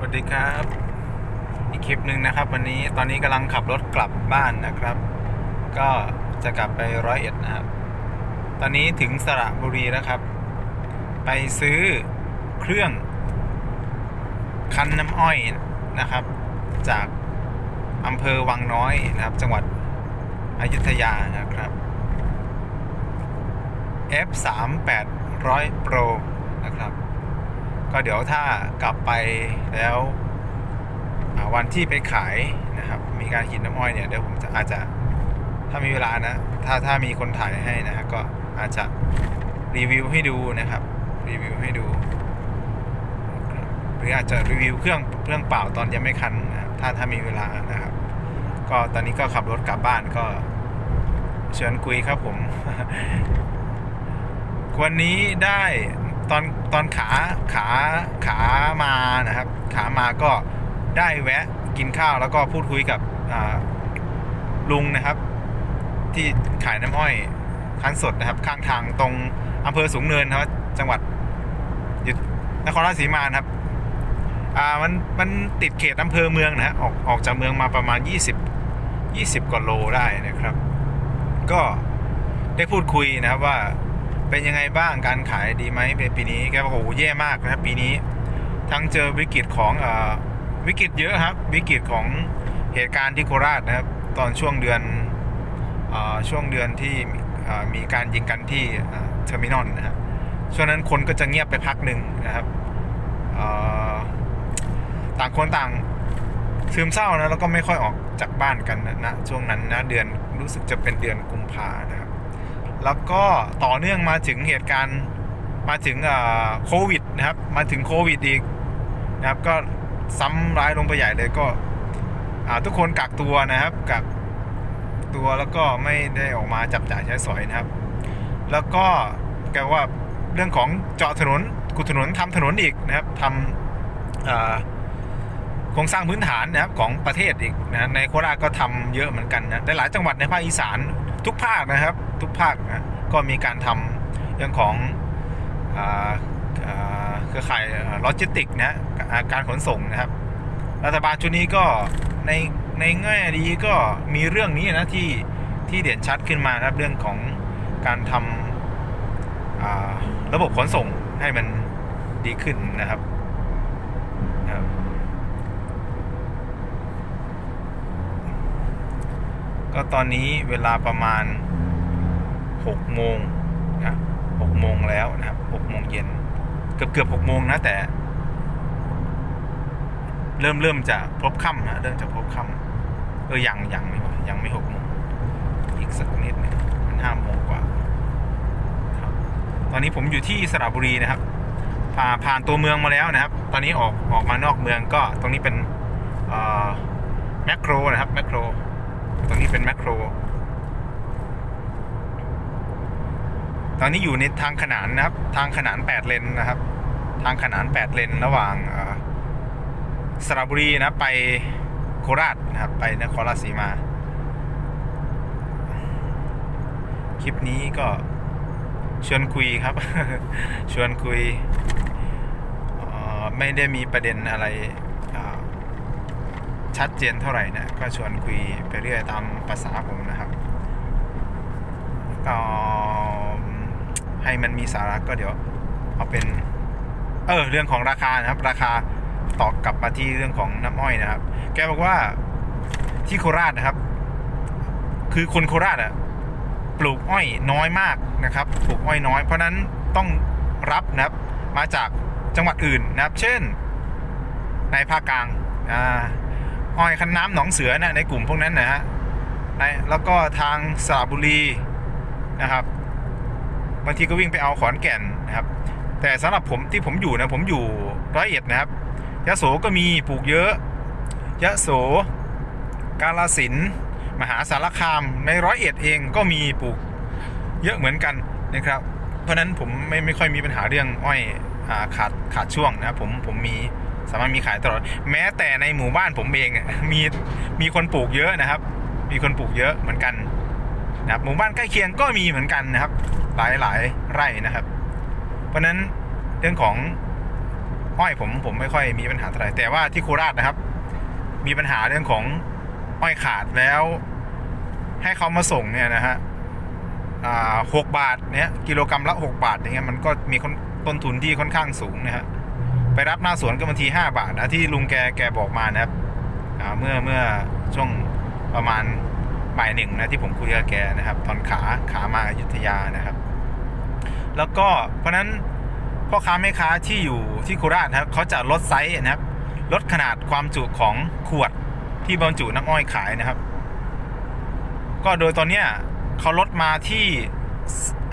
สวัสดีครับ อีกคลิปหนึ่งนะครับ วันนี้ตอนนี้กำลังขับรถกลับบ้านนะครับ ก็จะกลับไปร้อยเอ็ดนะครับ ตอนนี้ถึงสระบุรีแล้วครับ ไปซื้อเครื่องคั้นน้ำอ้อยนะครับ จากอำเภอวังน้อยนะครับ จังหวัดอยุธยานะครับ F3 800 Pro นะครับ ก็เดี๋ยวถ้ากลับไปแล้ววันที่ไปขายนะครับ มีการหินน้ำอ้อยเนี่ยเดี๋ยวผมจะอาจจะถ้ามีเวลานะ ถ้าถ้ามีคนถ่ายให้นะฮะก็อาจจะรีวิวให้ดูนะครับ รีวิวให้ดู หรืออาจจะรีวิวเครื่องเครื่องเปล่าตอนยังไม่คันนะถ้าถ้ามีเวลานะครับ ก็ตอนนี้ก็ขับรถกลับบ้านก็เชิญคุยครับผม วันนี้ได้ ตอนตอนขาขาขามานะครับ ขามาก็ได้แวะกินข้าวแล้วก็พูดคุยกับลุงนะครับ ที่ขายน้ำอ้อยคั้นสดนะครับ ข้างทางตรงอำเภอสูงเนินนะครับจังหวัดยู่นครราชสีมานะครับอ่ามันมันติดเขตอำเภอเมืองนะฮะออกออกจากเมืองมาประมาณ 20 20กว่าโลได้นะครับ ก็ได้พูดคุยนะครับว่า เป็นยังไงบ้างการขายดีไหมเป็นปีนี้แกบอกโอ้โหแย่มากนะครับปีนี้ ทั้งเจอวิกฤตของอวิกฤตเยอะครับ วิกฤตของเหตุการณ์ที่โคราชนะครับ ตอนช่วงเดือนอช่วงเดือนที่มีการยิงกันที่เทอร์มินอลนะครับช่วงนั้นคนก็จะเงียบไปพักหนึ่งนะครับต่างคนต่างซึมเศร้านะแล้วก็ไม่ค่อยออกจากบ้านกันนะนะช่วงนั้นนะเดือนรู้สึกจะเป็นเดือนกุมภานะครับ แล้วก็ต่อเนื่องมาถึงเหตุการณ์มาถึงโควิดนะครับ มาถึงโควิดอีกนะครับ ก็ซ้ำร้ายลงไปใหญ่เลยก็ทุกคนกักตัวนะครับกักตัวแล้วก็ไม่ได้ออกมาจับจ่ายใช้สอยนะครับ แล้วก็แกว่าเรื่องของเจาะถนนกุดถนนทำถนนอีกนะครับทำโครงสร้างพื้นฐานนะครับของประเทศอีกนะในโคราชก็ทำเยอะเหมือนกันนะในหลายจังหวัดในภาคอีสาน ทุกภาคนะครับ ทุกภาคนะก็มีการทำเรื่องของเครือข่ายโลจิสติกนะการขนส่งนะครับ รัฐบาลชุดนี้ก็ในในแง่ดีก็มีเรื่องนี้นะที่ที่เด่นชัดขึ้นมานะครับเรื่องของการทำอ่าระบบขนส่งให้มันดีขึ้นนะครับนะครับ ก็ตอนนี้เวลาประมาณ6โมงนะ6โมงแล้วนะครับ6โมงเย็นเกือบเกือบ6โมงนะแต่ เริ่มเริ่มจะพบค่ำนะเริ่มจะพบค่ำเออยังยังไม่ยังไม่6โมงอีกสักนิดหนึงมันห้าโมงกว่าครับ ตอนนี้ผมอยู่ที่สระบุรีนะครับผ่าผ่านตัวเมืองมาแล้วนะครับ ตอนนี้ออกออกมานอกเมืองก็ตรงนี้เป็นแมคโครนะครับแมคโคร ตรงนี้เป็นแมคโคร ตอนนี้อยู่ในทางขนานนะครับ ทางขนานแปดเลนนะครับ ทางขนานแปดเลนระหว่างสระบุรีนะไปโคราชนะครับ ไปนครราชสีมา คลิปนี้ก็ชวนคุยครับ ชวนคุยไม่ได้มีประเด็นอะไร ชัดเจนเท่าไหร่นะก็ชวนคุยไปเรื่อยตามภาษาผมนะครับก็ให้มันมีสาระก็เดี๋ยวเอาเป็น เออเรื่องของราคานะครับ ราคาตอกลับมาที่เรื่องของน้ำอ้อยนะครับ แกบอกว่าที่โคราชนะครับ คือคนโคราชอะปลูกอ้อยน้อยมากนะครับ ปลูกอ้อยน้อย เพราะนั้นต้องรับนะครับ มาจากจังหวัดอื่นนะครับ เช่น ในภาคกลางอ่า อ้อยคันน้ำหนองเสือนะในกลุ่มพวกนั้นนะฮะแล้วก็ทางสระบุรีนะครับ บางทีก็วิ่งไปเอาขอนแก่นนะครับ แต่สำหรับผมที่ผมอยู่นะผมอยู่ร้อยเอ็ดนะครับยะโสก็มีปลูกเยอะยะโส กาลสินมหาสารคามในร้อยเอ็ดเองก็มีปลูกเยอะเหมือนกันนะครับ เพราะฉะนั้นผมไม่ไม่ค่อยมีปัญหาเรื่องอ้อยอขาดขาดช่วงนะผมผมมี สามารถมีขายตลอด แม้แต่ในหมู่บ้านผมเองมีมีคนปลูกเยอะนะครับ มีคนปลูกเยอะเหมือนกันนะครับหมู่บ้านใกล้เคียงก็มีเหมือนกันนะครับ หลายหลายไร่นะครับ เพราะนั้นเรื่องของอ้อยผมผมไม่ค่อยมีปัญหาเท่าไหร่แต่ว่าที่โคราชนะครับ มีปัญหาเรื่องของอ้อยขาดแล้ว ให้เขามาส่งเนี่ยนะฮะหกบาทเนี่ยกิโลกรรัมละหกบาทอย่างเงี้ยมันก็มีคนต้นทุนที่ค่อนข้างสูงนะฮะ ไปรับหน้าสวนก็บางทีห้าบาทนะที่ลุงแกแกบอกมานะครับเมื่อเมื่อช่วงประมาณบ่ายหนึ่งนะที่ผมคุยกับแกนะครับ ตอนขาขามาอยุธยานะครับ แล้วก็เพราะฉะนั้นพ่อค้าแม่ค้าที่อยู่ที่โคราชนะครับเขาจะลดไซส์นะครับ ลดขนาดความจุของขวดที่บรรจุน้ำอ้อยขายนะครับ ก็โดยตอนเนี้ยเขาลดมาที่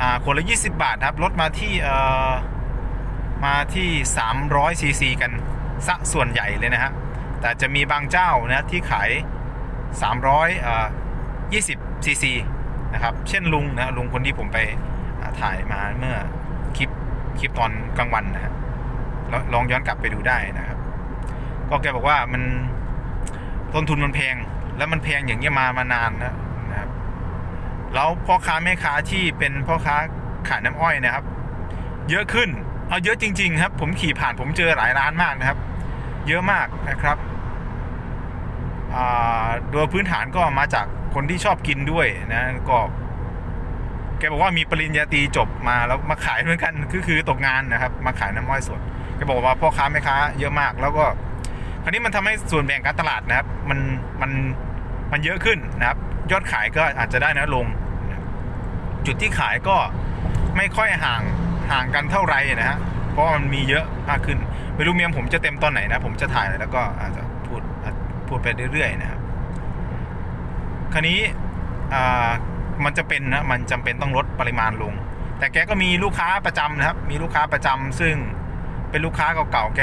อ่าขวดละ 20 บาทครับลดมาที่เอ่อ มาที่ 300 ซีซีกันซะส่วนใหญ่เลยนะฮะ แต่จะมีบางเจ้านะที่ขาย 300เอ่อ20ซีซีนะครับ เช่นลุงนะลุงคนที่ผมไปถ่ายมาเมื่อคลิปคลิปตอนกลางวันนะฮะลองลองย้อนกลับไปดูได้นะครับ ก็แกบอกว่ามันต้นทุนมันแพง แล้วมันแพงอย่างเงี้ยมามานานนะนะครับ แล้วพ่อค้าแม่ค้าที่เป็นพ่อค้าขายน้ำอ้อยนะครับ เยอะขึ้น เอาเยอะจริง ๆ ครับ ผมขี่ผ่านผมเจอหลายร้านมากนะครับ เยอะมากนะครับโดยพื้นฐานก็มาจากคนที่ชอบกินด้วยนะก็แกบอกว่ามีปริญญาตรีจบมาแล้วมาขายเหมือนกันคือคือตกงานนะครับ มาขายน้ำอ้อยสดแกบอกว่าพ่อค้าแม่ค้าเยอะมาก แล้วก็คราวนี้มันทำให้ส่วนแบ่งการตลาดนะครับ มันมันมันเยอะขึ้นนะครับ ยอดขายก็อาจจะได้นะลง จุดที่ขายก็ไม่ค่อยห่าง ห่างกันเท่าไหร่นะฮะเพราะมันมีเยอะมากขึ้น ไม่รู้เมียมผมจะเต็มตอนไหนนะ ผมจะถ่ายแล้วก็อาจจะพูดพูดไปเรื่อยๆนะครับคราวนี้มันจะเป็นนะมันจำเป็นต้องลดปริมาณลง แต่แกก็มีลูกค้าประจำนะครับ มีลูกค้าประจำซึ่งเป็นลูกค้าเก่าๆแก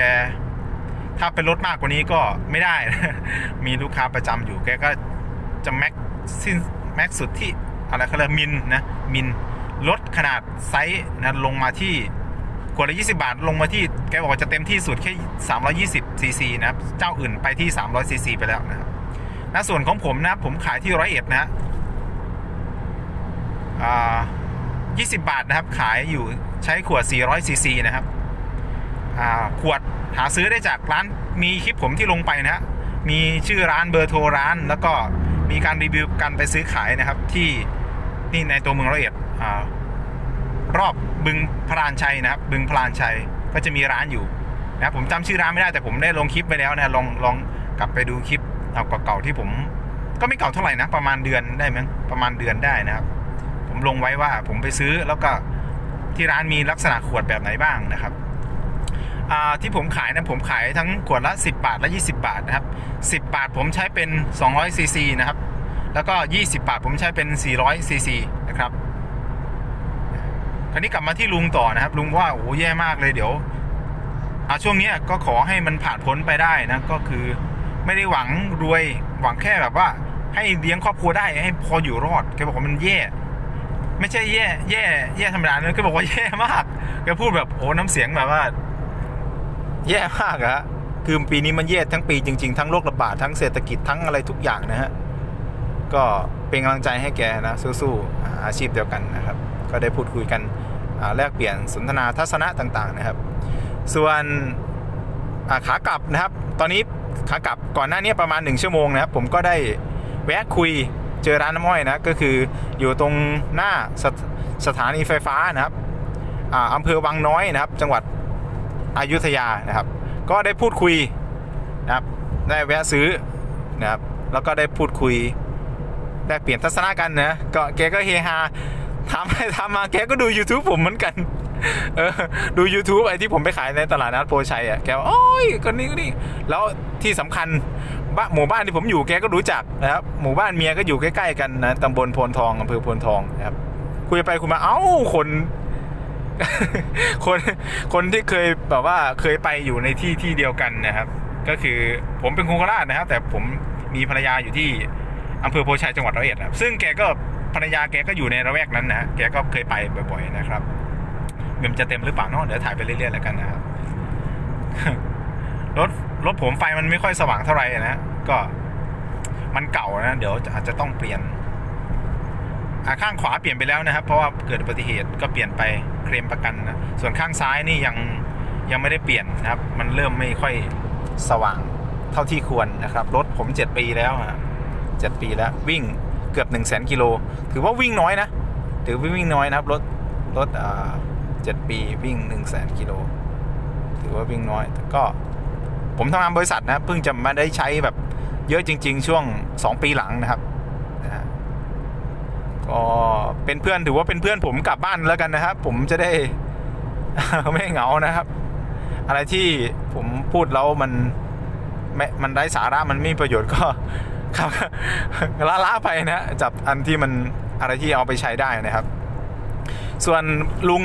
ถ้าเป็นลดมากกว่านี้ก็ไม่ได้ มีลูกค้าประจำอยู่แกก็จะแม็กสิ้นแม็กสุดที่อะไรเขาเรียกมินนะมิน ลดขนาดไซส์นะลงมาที่ขวดละ 20 บาท ลงมาที่แกบอกว่าจะเต็มที่สุดแค่ 320ซีซีนะครับ เจ้าอื่นไปที่ 300ซีซีไปแล้วนะครับณส่วนของผมนะผมขายที่ร้อยเอ็ดนะฮะอ่า20บาทนะครับ ขายอยู่ใช้ขวด 400ซีซีนะครับขวดหาซื้อได้จากร้านมีคลิปผมที่ลงไปนะฮะ มีชื่อร้านเบอร์โทรร้าน แล้วก็มีการรีวิวการไปซื้อขายนะครับที่นี่ในตัวเมืองร้อยเอ็ด รอบบึงพระรานชัยนะครับ บึงพระรานชัยก็จะมีร้านอยู่นะครับผมจำชื่อร้านไม่ได้แต่ผมได้ลงคลิปไปแล้วนะลองลองกลับไปดูคลิปเอาเก่าๆที่ผม ก็ไม่เก่าเท่าไหร่นะ ประมาณเดือนได้มั้งประมาณเดือนได้นะครับ ผมลงไว้ว่าผมไปซื้อแล้วก็ที่ร้านมีลักษณะขวดแบบไหนบ้างนะครับที่ผมขายนะผมขายทั้งขวดละ 10 บาทและ 20 บาทนะครับ 10 บาทผมใช้เป็น200ซีซีนะครับ แล้วก็ 20 บาทผมใช้เป็น400ซีซีนะครับ คราวนี้กลับมาที่ลุงต่อนะครับ ลุงว่าโอ้แย่มากเลยเดี๋ยวอาช่วงนี้ก็ขอให้มันผ่านพ้นไปได้นะ ก็คือไม่ได้หวังรวยหวังแค่แบบว่า ให้เลี้ยงครอบครัวได้ให้พออยู่รอดแกบอกว่ามันแย่ ไม่ใช่แย่ แย่แย่ธรรมดาเนะแกบอกว่าแย่มากแกพูดแบบโอ้น้ำเสียงแบบว่า แย่มากอะคือปีนี้มันแย่ทั้งปีจริง ๆ ทั้งโรคระบาดทั้งเศรษฐกิจทั้งอะไรทุกอย่างนะฮะก็เป็นกำลังใจให้แกนะสู้ๆอาชีพเดียวกันนะครับ ก็ได้พูดคุยกัน แลกเปลี่ยนสนทนาทัศนะต่างๆนะครับ ส่วนขากลับนะครับ ตอนนี้ขากลับก่อนหน้านี้ประมาณ 1 ชั่วโมงนะครับ ผมก็ได้แวะคุยเจอร้านน้ำอ้อยนะก็คืออยู่ตรงหน้าสถสถานีไฟฟ้านะครับอ่าอำเภอวังน้อยนะครับ จังหวัดอยุธยานะครับ ก็ได้พูดคุยนะครับได้แวะซื้อนะครับแล้วก็ได้พูดคุยได้เปลี่ยนทัศนะกันนะก็แกก็เฮฮา ถามไปถามมาแกก็ดู YouTube ผมเหมือนกันเออดู YouTube ไอ้ที่ผมไปขายในตลาดนัดโพชัยอะแกว่าโอ้ยคนนี้คนนี้แล้วที่สำคัญบ้านหมู่บ้านที่ผมอยู่แกก็รู้จักนะครับหมู่บ้านเมียก็อยู่ใกล้ๆกันนะตำบลโพนทองอำเภอโพนทองนะครับคุยไปคุยมาเอ้าคนคนคนที่เคยแบบว่าเคยไปอยู่ในที่ที่เดียวกันนะครับ ก็คือผมเป็นคนโคราชนะครับ แต่ผมมีภรรยาอยู่ที่อำเภอโพชัยจังหวัดร้อยเอ็ดครับซึ่งแกก็ ภรรยาแกก็อยู่ในระแวกนั้นนะแกก็เคยไปบ่อยๆนะครับเมมจะเต็มหรือเปล่าเนาะเดี๋ยวถ่ายไปเรื่อยๆแล้วกันนะครับรถรถผมไฟมันไม่ค่อยสว่างเท่าไหร่นะก็มันเก่านะเดี๋ยวอาจจะต้องเปลี่ยนอาข้างขวาเปลี่ยนไปแล้วนะครับ เพราะว่าเกิดอุบัติเหตุก็เปลี่ยนไปเคลมประกันนะส่วนข้างซ้ายนี่ยังยังไม่ได้เปลี่ยนนะครับ มันเริ่มไม่ค่อยสว่างเท่าที่ควรนะครับ รถผม 7 ปีแล้วอะ7ปีแล้ววิ่ง เกือบ1 0 0 0 0แสนกิโลถือว่าวิ่งน้อยนะ ถือว่าวิ่งน้อยนะครับ รถรถอ่าเจ็ดปีวิ่ง1 0 0 0 0แสนกิโลถือว่าวิ่งน้อยแต่ก็ผมทำงานบริษัทนะเพิ่งจะมาได้ใช้แบบเยอะจริง ๆ ช่วง 2 ปีหลังนะครับนะก็เป็นเพื่อนถือว่าเป็นเพื่อนผมกลับบ้านแล้วกันนะครับ ผมจะได้ไม่เหงานะครับ อะไรที่ผมพูดแล้วมันไม่มันได้สาระมันไม่มีประโยชน์ก็ ครับละละไปนะจับอันที่มันอะไรที่เอาไปใช้ได้นะครับ ส่วนลุง